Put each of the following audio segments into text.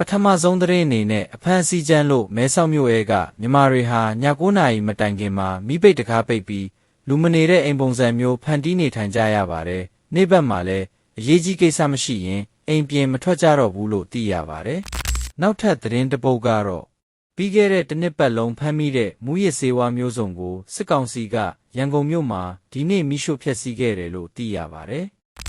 ပထမဆုံးသတင်းအနေနဲ့အဖမ်းဆီးချမ်းလို့မဲဆောက်မြို့ရဲကမြန်မာတွေဟာည9နာရီမတိုင်ခင်မှာမိပိတ်တကားပိတ်ပြီးလူမနေတဲ့အိမ်ပုံစံမျိုးဖန်တီးနေထိုင်ကြရပါတယ်။နေ့ဘက်မှာလည်းအရေးကြီးကိစ္စမရှိရင်အိမ်ပြင်မထွက်ကြတော့ဘူးလို့သိရပါတယ်။နောက်ထပ်သတင်းတစ်ပုဒ်ကတော့ပြီးခဲ့တဲ့တစ်နှစ်ပတ်လုံးဖမ်းမိတဲ့မူရစ်ဆေးဝါးမျိုးစုံကိုစစ်ကောင်စီကရန်ကုန်မြို့မှာဒီနေ့မိရှို့ဖျက်ဆီးခဲ့တယ်လို့သိရပါတယ်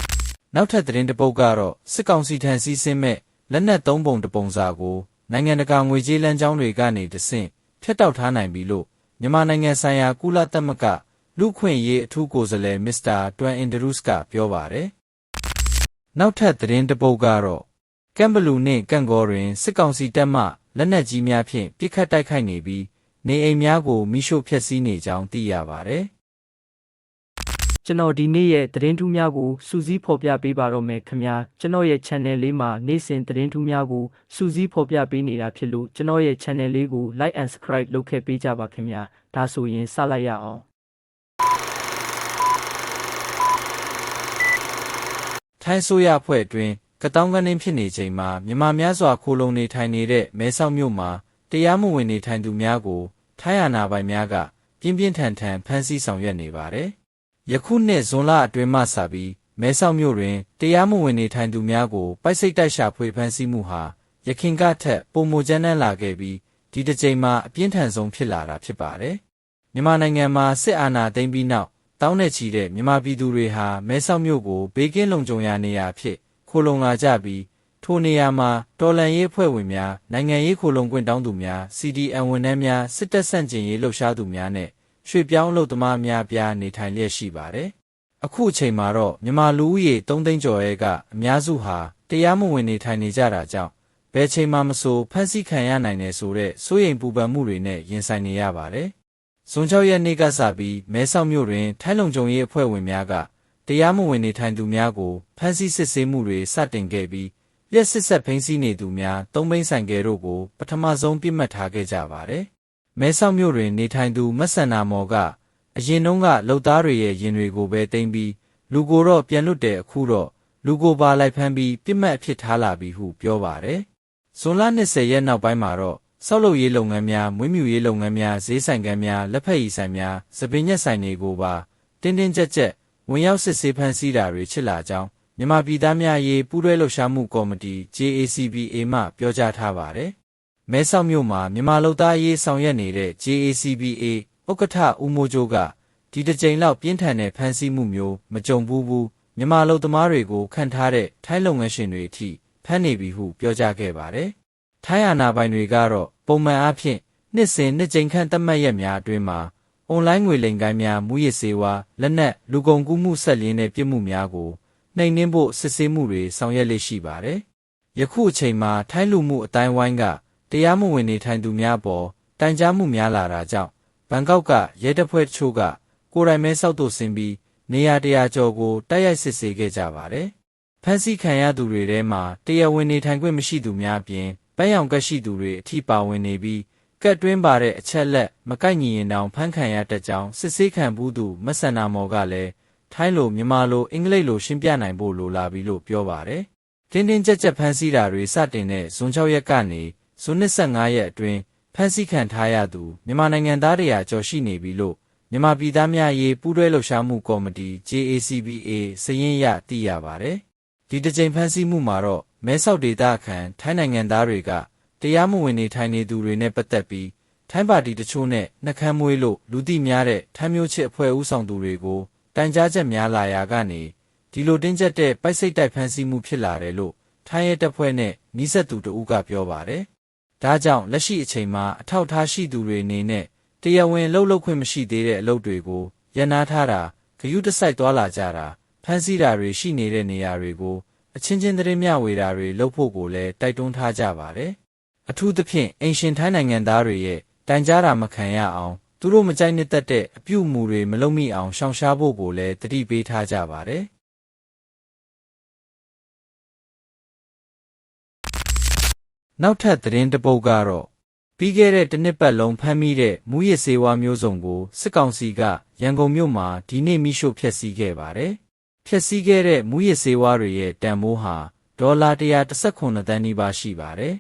။နောက်ထပ်သတင်းတစ်ပုဒ်ကတော့စစ်ကောင်စီထံစီးဆင်းမဲ့ လက်နက်သုံးပုံတစ်ပုံစာကိုနိုင်ငံတကာငွေကြေးလမ်းကြောင်းတွေကနေတဆင့်ဖျက်တောက်ထားနိုင်ပြီလို့မြန်မာနိုင်ငံဆိုင်ရာကုလသမဂ္ဂလူ့ခွင့်ရေးအထူးကိုယ်စားလှယ်မစ္စတာတွမ်အင်ဒရုစ်ကပြောပါတယ်။နောက်ထပ်သတင်းတစ်ပုဒ်ကတော့ကမ်ဘလူနှင့်ကန့်ကောတွင်စစ်ကောင်စီတပ်မှလက်နက်ကြီးများဖြင့်ပစ်ခတ်တိုက်ခိုက်နေပြီးနေအိမ်များကိုမိရှို့ဖျက်ဆီးနေကြောင်းသိရပါတယ်။ ကျွန်တော်ဒီနေ့ရဲ့သတင်းထူးများကိုစူးစီးဖော်ပြပေးပါတော့မယ်ခင်ဗျာကျွန်တော်ရဲ့ channel လေးမှာနေ့စဉ်သတင်းထူးများကိုစူးစီးဖော်ပြပေးနေတာဖြစ်လို့ကျွန်တော်ရဲ့ channel လေးကို like and subscribe လုပ်ခဲ့ပေးကြပါခင်ဗျာဒါဆိုရင်စလိုက်ရအောင်ထိုင်းဆိုရအဖွဲ့အတွင်းကတောင်းကနေဖြစ်နေချိန်မှာမြန်မာများစွာခိုလုံနေထိုင်နေတဲ့မဲဆောက်မြို့မှာတရားမဝင်နေထိုင်သူများကိုထိုင်းအာဏာပိုင်များကပြင်းပြင်းထန်ထန်ဖမ်းဆီးဆောင်ရွက်နေပါတယ်။ ယခုနှစ်ဇွန်လအတွင်းမှစပြီးမဲဆောက်မြို့တွင်တရားမဝင်နေထိုင်သူများကိုပိုက်စိတ်တိုက်ရှာဖွေဖမ်းဆီးမှုဟာရခင်ကထက်ပုံမကျန်းနှံလာခဲ့ပြီးဒီတစ်ကြိမ်မှာအပြင်းထန်ဆုံးဖြစ်လာတာဖြစ်ပါတယ်။မြန်မာနိုင်ငံမှာစစ်အာဏာသိမ်းပြီးနောက်တောင်းနဲ့ချီတဲ့မြန်မာပြည်သူတွေဟာမဲဆောက်မြို့ကိုဘေးကင်းလုံခြုံရာနေရာဖြစ်ခိုလုံလာကြပြီးထိုနေရာမှာတော်လန်ရေးဖွဲ့ဝင်များနိုင်ငံရေးခိုလုံခွင့်တောင်းသူများ CDN ဝန်ထမ်းများစစ်တပ်ဆန့်ကျင်ရေးလှုပ်ရှားသူများနဲ့ ရွှေပြောင်းလုပ်သမားများပြားနေထိုင်လျက်ရှိပါတယ်။အခုအချိန်မှာတော့မြန်မာလူဦးရေ3သိန်းကျော်ရဲ့ကအများစုဟာတရားမဝင်နေထိုင်နေကြတာကြောင့်ဘယ်ချိန်မှမဆိုဖမ်းဆီးခံရနိုင်တယ်ဆိုတဲ့စိုးရိမ်ပူပန်မှုတွေနဲ့ရင်ဆိုင်နေရပါတယ်။ဇွန်6ရက်နေ့ကစပြီးမဲဆောက်မြို့တွင်ထိုင်းလုံခြုံရေးအဖွဲ့ဝင်များကတရားမဝင်နေထိုင်သူများကိုဖမ်းဆီးစစ်ဆေးမှုတွေစတင်ခဲ့ပြီးရက်စစ်ဆက်ဖိန်းစီးနေသူများသုံးဘိန်းဆိုင်ကယ်တို့ကိုပထမဆုံးပြစ်မှတ်ထားခဲ့ကြပါတယ်။ မဲဆောက်မြို့တွင် နေထိုင်သူ မဆန္နာမော်က အရင်တုန်းက လုံသားတွေရဲ့ရင်တွေကိုပဲတင်ပြီး လူကိုတော့ ပြန်လွတ်တယ်အခုတော့ လူကိုပါလိုက်ဖမ်းပြီးပြစ်မှတ်အဖြစ်ထားလာပြီဟု ပြောပါတယ်။ဇွန်လ20ရက်နောက်ပိုင်းမှာတော့ ဆောက်လုပ်ရေးလုပ်ငန်းများ မွေးမြူရေးလုပ်ငန်းများ ဈေးဆိုင်ကန်းများ လက်ဖက်ရည်ဆိုင်များစပင်းညက်ဆိုင်တွေကိုပါ တင်းတင်းကြပ်ကြပ် ဝင်ရောက်စစ်ဆေးဖမ်းဆီးတာတွေချစ်လာကြောင်း မြန်မာပြည်သားများရေး ပူးတွဲလှုပ်ရှားမှုကော်မတီ JACBA မှ ပြောကြားထားပါတယ်။ မဲဆောက်မြို့မှာမြန်မာလူသားရေးဆောင်ရွက်နေတဲ့ JACBA ဥက္ကဋ္ဌဦးမိုးကျိုးကဒီတစ်ကြိမ်လောက်ပြင်းထန်တဲ့ဖမ်းဆီးမှုမျိုးမကြုံဘူးဘူးမြန်မာလူသမားတွေကိုခံထားတဲ့ထိုင်းလုပ်ငန်းရှင်တွေအထိဖမ်းနေပြီဟုပြောကြားခဲ့ပါတယ်။ထိုင်းအာဏာပိုင်တွေကတော့ပုံမှန်အားဖြင့်နှစ်စဉ်နှစ်ကြိမ်ခန့်သတ်မှတ်ရက်များအတွင်းမှာအွန်လိုင်းငွေလိမ်ကိုင်းများမူရစ်စေဝါလက်နက်လူကုန်ကူးမှုဆက်လင်းတဲ့ပြစ်မှုများကိုနှိမ်နင်းဖို့စစ်ဆေးမှုတွေဆောင်ရွက်လေ့ရှိပါတယ်။ယခုအချိန်မှာထိုင်းလူမှုအတိုင်းဝိုင်းက တရားမဝင်နေထိုင်သူများပေါ်တိုင်ကြားမှုများလာတာကြောင့်ဘန်ကောက်ကရဲတပ်ဖွဲ့တချို့ကကိုယ်တိုင်မဲဆောက်တို့ဆင်းပြီးနေရာတရာကျော်ကိုတိုက်ရိုက်စစ်ဆေးခဲ့ကြပါတယ်။ဖမ်းဆီးခံရသူတွေထဲမှာတရားဝင်နေထိုင်ခွင့်မရှိသူများအပြင်ပန်းရောင်ကက်ရှိသူတွေအထိပါဝင်နေပြီးကတ်တွင်းပါတဲ့အချက်လက်မကိုက်ညီရင်တောင်ဖမ်းခံရတတ်ကြောင်းစစ်ဆေးခံဘူးသူမဆန္နာမော်ကလည်းထိုင်းလိုမြန်မာလိုအင်္ဂလိပ်လိုရှင်းပြနိုင်ဖို့လိုလာပြီလို့ပြောပါတယ်။တင်းတင်းကြပ်ကြပ်ဖမ်းဆီးတာတွေစတင်တဲ့ဇွန်6ရက်ကနေ ဇွန်25ရက်အတွင်းဖမ်းဆီးခံထားရသူမြန်မာနိုင်ငံသားတွေရာကျော်ရှိနေပြီလို့မြန်မာပြည်သားများရေးပူးတွဲလှုပ်ရှားမှုကော်မတီ JACBA စည်ရင်းရသိရပါတယ်။ဒီတစ်ကြိမ်ဖမ်းဆီးမှုမှာတော့မဲဆောက်ဒေသခံထိုင်းနိုင်ငံသားတွေကတရားမဝင်နေထိုင်နေသူတွေနဲ့ပတ်သက်ပြီးထိုင်းပါတီတချို့နဲ့နှကမ်းမွေးလို့လူသိများတဲ့ထိုင်းမျိုးချစ်အဖွဲ့ဦးဆောင်သူတွေကိုတိုင်ကြားချက်များလာရာကနေဒီလိုတင်းကျပ်တဲ့ပိုက်စိတ်တိုက်ဖမ်းဆီးမှုဖြစ်လာတယ်လို့ထိုင်းရဲတပ်ဖွဲ့နဲ့နီးစပ်သူတဦးကပြောပါတယ်။ ဒါကြောင့်လက်ရှိအချိန်မှာအထောက်ထားရှိသူတွေအနေနဲ့တရားဝင်လှုပ်လှုပ်ခွင့်မရှိသေးတဲ့အလုပ်တွေကိုရန်နာထားတာဂယုတစိုက်သွားလာကြတာဖမ်းဆီးတာတွေရှိနေတဲ့နေရာတွေကိုအချင်းချင်းသတင်းမျှဝေတာတွေလုပ်ဖို့ကိုလည်းတိုက်တွန်းထားကြပါတယ်။အထူးသဖြင့်အင်ရှင်ထိုင်းနိုင်ငံသားတွေရဲ့တိုင်ကြားတာမခံရအောင်သူတို့မကြိုက်နှစ်သက်တဲ့အပြုအမူတွေမလုပ်မိအောင်ရှောင်ရှားဖို့ကိုလည်းတတိပေးထားကြပါတယ်။ နောက်ထပ်သတင်းတစ်ပုဒ်ကတော့ပြီးခဲ့တဲ့တစ်နှစ်ပတ်လုံးဖမ်းမိတဲ့မူရစ်ဆေးဝါးမျိုးစုံကိုစစ်ကောင်စီကရန်ကုန်မြို့မှာဒီနေ့မိရှို့ဖျက်ဆီးခဲ့ပါတယ်။ဖျက်ဆီးခဲ့တဲ့မူရစ်ဆေးဝါးတွေရဲ့တန်ဖိုးဟာဒေါ်လာ119သန်းနီးပါးရှိပါတယ်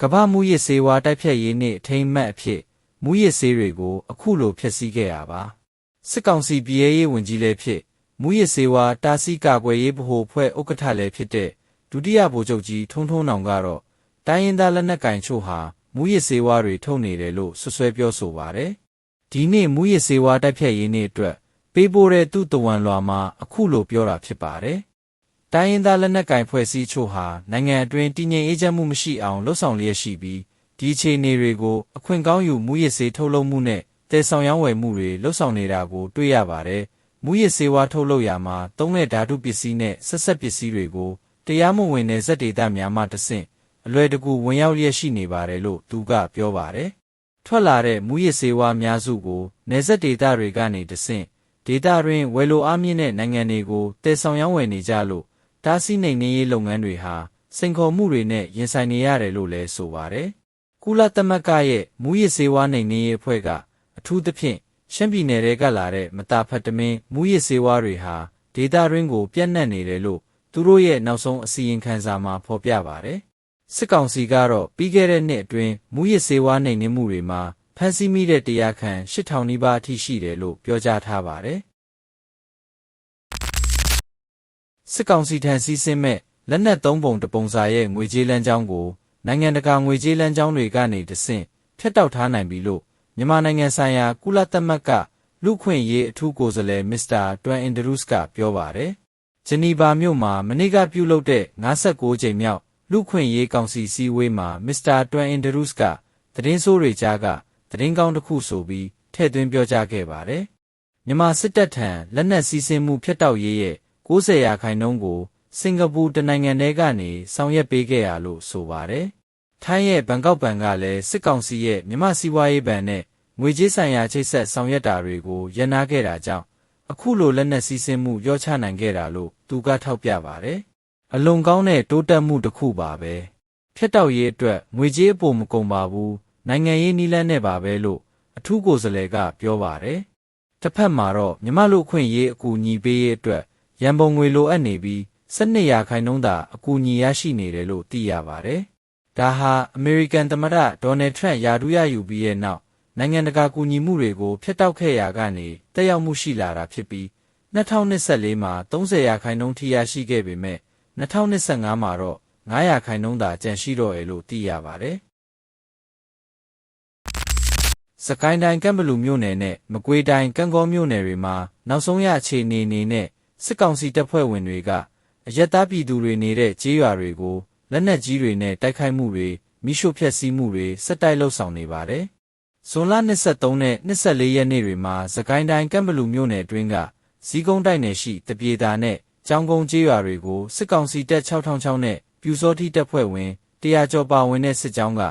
ကမ္ဘာမူရစ်ဆေးဝါးတိုက်ဖြတ်ရေးနှင့်အထိမ်းအမှတ်အဖြစ်မူရစ်ဆေးတွေကိုအခုလိုဖျက်ဆီးခဲ့ရပါစစ်ကောင်စီပြည်ရေးရေးဝန်ကြီးလည်းဖြစ်မူရစ်ဆေးဝါးတာစီကာကွယ်ရေးဗဟိုဖွဲ့ဥက္ကဋ္ဌလည်းဖြစ်တဲ့ဒုတိယဗိုလ်ချုပ်ကြီးထုံးထုံးနောင်ကတော့ တိုင်းရင်းသားလက်နက်ကင်ချို့ဟာမူရစ်ဆေးဝါးတွေထုတ်နေတယ်လို့ဆွဆွဲပြောဆိုပါတယ်ဒီနေ့မူရစ်ဆေးဝါးတိုက်ဖြတ်ရေးနေ့အတွက်ပေးပို့တဲ့သူ့တဝန်လွှာမှာအခုလိုပြောတာဖြစ်ပါတယ်တိုင်းရင်းသားလက်နက်ကင်ဖွဲ့စည်းချို့ဟာနိုင်ငံအတွင်းတည်ငြိမ်အေးချမ်းမှုမရှိအောင်လှုံ့ဆော်လျက်ရှိပြီးဒီအခြေအနေတွေကိုအခွင့်ကောင်းယူမူရစ်ဆေးထုတ်လုပ်မှုနဲ့တည်ဆောင်ရောင်းဝယ်မှုတွေလှုံ့ဆော်နေတာကိုတွေ့ရပါတယ်။မူရစ်ဆေးဝါးထုတ်လုပ်ရာမှာသုံးတဲ့ဓာတုပစ္စည်းနဲ့ဆက်ဆက်ပစ္စည်းတွေကိုတရားမဝင်တဲ့ဇက်ဒေတာများမှတဆင့် အလွယ်တကူဝင်ရောက်လျက်ရှိနေပါတယ်လို့သူကပြောပါတယ်။ထွက်လာတဲ့မူရစ်ဆေးဝါးများစုကိုနယ်စပ်ဒေတာတွေကနေတဆင့်ဒေတာတွင်ဝယ်လိုအားမြင့်တဲ့နိုင်ငံတွေကိုတည်ဆောင်ရောင်းဝယ်နေကြလို့တားဆီးနှိမ်နင်းရေးလုပ်ငန်းတွေဟာစိန်ခေါ်မှုတွေနဲ့ရင်ဆိုင်နေရတယ်လို့လည်းဆိုပါတယ်။ကုလသမဂ္ဂရဲ့မူရစ်ဆေးဝါးနှိမ်နင်းရေးအဖွဲ့ကအထူးသဖြင့်ရှမ်းပြည်နယ်တွေကလာတဲ့မတာဖတ်တမင်းမူရစ်ဆေးဝါးတွေဟာဒေတာရင်းကို ပြန့်နှံ့နေတယ်လို့သူတို့ရဲ့နောက်ဆုံးအစီရင်ခံစာမှာဖော်ပြပါတယ်။ စစ်ကောင်စီကတော့ပြီးခဲ့တဲ့နှစ်အတွင်းမူရစ်ဆေးဝါးနှိမ်နင်းမှုတွေမှာဖမ်းဆီးမိတဲ့တရားခံ8000နီးပါးအထိရှိတယ်လို့ပြောကြားထားပါတယ်။စစ်ကောင်စီထံစီးဆင်းမဲ့လက်နက်သုံးပုံတပုံစာရဲ့ငွေကြေးလမ်းကြောင်းကိုနိုင်ငံတကာငွေကြေးလမ်းကြောင်းတွေကနေတဆင့်ဖျက်တောက်ထားနိုင်ပြီလို့မြန်မာနိုင်ငံဆိုင်ရာကုလသမဂ္ဂလူခွင့်ရေးအထူးကိုယ်စားလှယ်မစ္စတာတွမ်အင်ဒရုစ်ကပြောပါတယ်။ဂျနီဗာမြို့မှာမနေ့ကပြုလုပ်တဲ့56ကြိမ်မြောက် လူခွင့်ရေးကောင်စီစည်းဝေးမှာမစ္စတာတွမ်အင်ဒရုစ်ကသတင်းဆိုးတွေကြားကသတင်းကောင်းတစ်ခုဆိုပြီးထည့်သွင်းပြောကြားခဲ့ပါတယ်။မြန်မာစစ်တပ်ထံလက်နက်စီးဆင်းမှုဖျက်တောက်ရေးရဲ့90ရာခိုင်နှုန်းကိုစင်ကာပူတနိုင်ငံထဲကနေဆောင်ရွက်ပေးခဲ့ရလို့ဆိုပါတယ်။ထိုင်းရဲ့ဘန်ကောက်ဘဏ်ကလည်းစစ်ကောင်စီရဲ့မြမစီးပွားရေးဘဏ်နဲ့ငွေကြေးဆိုင်ရာချိတ်ဆက်ဆောင်ရွက်တာတွေကိုရန်နာခဲ့တာကြောင့်အခုလိုလက်နက်စီးဆင်းမှုရောချနိုင်ခဲ့တာလို့သူကထောက်ပြပါတယ်။ အလွန်ကောင်းတဲ့တိုးတက်မှုတစ်ခုပါပဲ။ဖျက်တောက်ရေးအတွက်ငွေကြေးအပေါ်မကုန်ပါဘူး။နိုင်ငံရေးနည်းလမ်းနဲ့ပါပဲလို့အထူးကိုယ်စားလှယ်ကပြောပါတယ်။တစ်ဖက်မှာတော့မြမလူခွင့်ရေးအကူအညီပေးရေးအတွက်ရန်ပုံငွေလိုအပ်နေပြီး12ရာခိုင်နှုန်းသာအကူအညီရရှိနေတယ်လို့သိရပါတယ်။ဒါဟာအမေရိကန်သမ္မတဒေါ်နယ်ထရန့်ယာဒူးရယူပြီးရဲ့နောက်နိုင်ငံတကာကူညီမှုတွေကိုဖျက်တောက်ခဲ့ရာကနေတက်ရောက်မှုရှိလာတာဖြစ်ပြီး2024မှာ30ရာခိုင်နှုန်းထိရရှိခဲ့ပေမဲ့ 2025မှာတော့9ရာခိုင်နှုန်းသာကျန်ရှိတော့ရလို့သိရပါတယ်။စကိုင်းတိုင်းကံပလူမြို့နယ်နဲ့မကွေးတိုင်းကံကောမြို့နယ်တွေမှာနောက်ဆုံးရအခြေအနေအနေနဲ့စစ်ကောင်စီတပ်ဖွဲ့ဝင်တွေကအရက်သားပြည်သူတွေနေတဲ့ကြေးရွာတွေကိုလက်နက်ကြီးတွေနဲ့တိုက်ခိုက်မှုတွေမိရှုဖျက်ဆီးမှုတွေဆက်တိုက်လှုပ်ဆောင်နေပါတယ်။ဇွန်လ23နဲ့24ရက်နေ့တွေမှာသကိုင်းတိုင်းကံပလူမြို့နယ်အတွင်းကဇီးကုန်းတိုက်နယ်ရှိတပြေတာနဲ့ ကျောင်းကုန်းကြေးရွာတွေကိုစစ်ကောင်စီတပ်6006နဲ့ပြူစောတိတပ်ဖွဲ့ဝင်တရားကျော်ပါဝင်တဲ့စစ်ကြောင်းက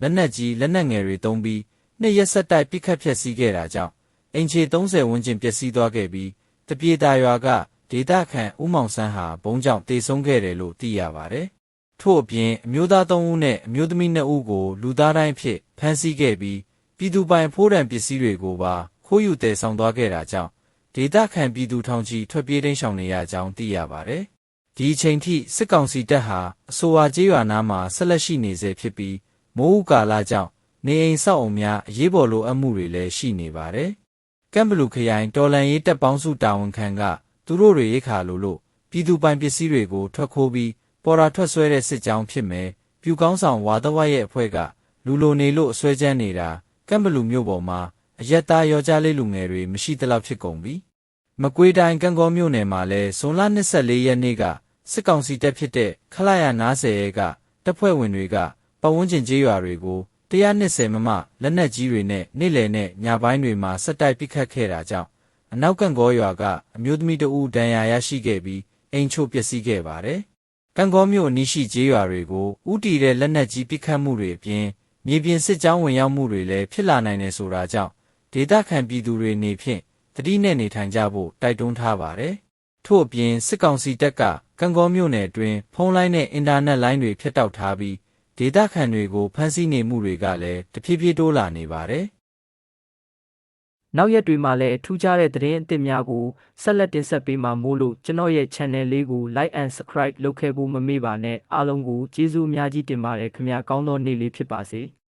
လက်နက်ကြီးလက်နက်ငယ်တွေတုံးပြီးနှစ်ရက်ဆက်တိုက်ပစ်ခတ်ဖျက်ဆီးခဲ့တာကြောင့်အင်ချေ30ဝန်းကျင်ပျက်စီးသွားခဲ့ပြီးတပြေတာရွာကဒေတာခန့်ဦးမောင်ဆန်းဟာဘုံကြောင့်တေဆုံးခဲ့တယ်လို့သိရပါတယ်။ထို့အပြင်အမျိုးသား၃ဦးနဲ့အမျိုးသမီး၂ဦးကိုလူသားတိုင်းဖြစ်ဖမ်းဆီးခဲ့ပြီးပြည်သူပိုင်ဖိုးတံပစ္စည်းတွေကိုပါခိုးယူတည်ဆောင်သွားခဲ့တာကြောင့် ဒေတာခန့်ပြည်သူထောင်ချီထွက်ပြေးတိမ်းရှောင်နေရကြောင်းသိရပါတယ်။ဒီအချိန်ထိစစ်ကောင်စီတပ်ဟာအဆိုပါကျေးရွာနားမှာဆက်လက်ရှိနေဆဲဖြစ်ပြီးမိုးဥကာလကြောင့်နေအိမ်ဆောက်အုံများအရေးပေါ်လိုအပ်မှုတွေလည်းရှိနေပါတယ်။ကမ်ဘလူခရိုင်တော်လန်ရေးတပ်ပေါင်းစုတာဝန်ခံကသူတို့တွေရိခါလိုလို့ပြည်သူပိုင်ပစ္စည်းတွေကိုထွက်ခိုးပြီးပေါ်တာထွက်ဆွဲတဲ့စစ်ကြောင်းဖြစ်မယ်ပြူကောင်းဆောင်ဝါသဝရဲ့အဖွဲ့ကလူလိုနေလို့အဆွဲချမ်းနေတာကမ်ဘလူမြို့ပေါ်မှာအရက်သားရောကြားလေးလူငယ်တွေမရှိသလောက်ဖြစ်ကုန်ပြီ မကွေးတိုင်းကံကောမြို့နယ်မှာလဲဇွန်လ24ရက်နေ့ကစစ်ကောင်စီတပ်ဖြစ်တဲ့ခလာရ90ရဲကတပ်ဖွဲ့ဝင်တွေကပတ်ဝန်းကျင်ကျေးရွာတွေကို120မမလက်နက်ကြီးတွေနဲ့နေ့လယ်နဲ့ညပိုင်းတွေမှာစက်တိုက်ပစ်ခတ်ခဲ့တာကြောင့်အနောက်ကန့်ကောရွာကအမျိုးသမီးတဦးဒဏ်ရာရရှိခဲ့ပြီးအိမ်ချို့ပျက်စီးခဲ့ပါတယ်။ကန့်ကောမြို့နီးရှိကျေးရွာတွေကိုဥတီတဲ့လက်နက်ကြီးပစ်ခတ်မှုတွေအပြင်မြေပြင်စစ်ကြောင်းဝင်ရောက်မှုတွေလည်းဖြစ်လာနိုင်တယ်ဆိုတာကြောင့်ဒေသခံပြည်သူတွေနေဖြင့် တတိနဲ့နေထိုင်ကြဖို့တိုက်တွန်းထားပါတယ်။ထို့အပြင်စစ်ကောင်စီတပ်ကကန့်ကောမြို့နယ်အတွင်းဖုန်းလိုင်းနဲ့အင်တာနက်လိုင်းတွေဖြတ်တောက်ထားပြီးဒေသခံတွေကိုဖမ်းဆီးနေမှုတွေကလည်းတဖြည်းဖြည်းတိုးလာနေပါတယ်။နောက်ရက်တွေမှာလည်းထူးခြားတဲ့သတင်းအသစ်များကိုဆက်လက်တင်ဆက်ပေးမှာမို့လို့ကျွန်တော်ရဲ့ channel လေးကို like and subscribe လုပ်ခဲ့ဖို့မမေ့ပါနဲ့အားလုံးကိုကျေးဇူးအများကြီးတင်ပါတယ်ခင်ဗျာကောင်းသောနေ့လေးဖြစ်ပါစေ။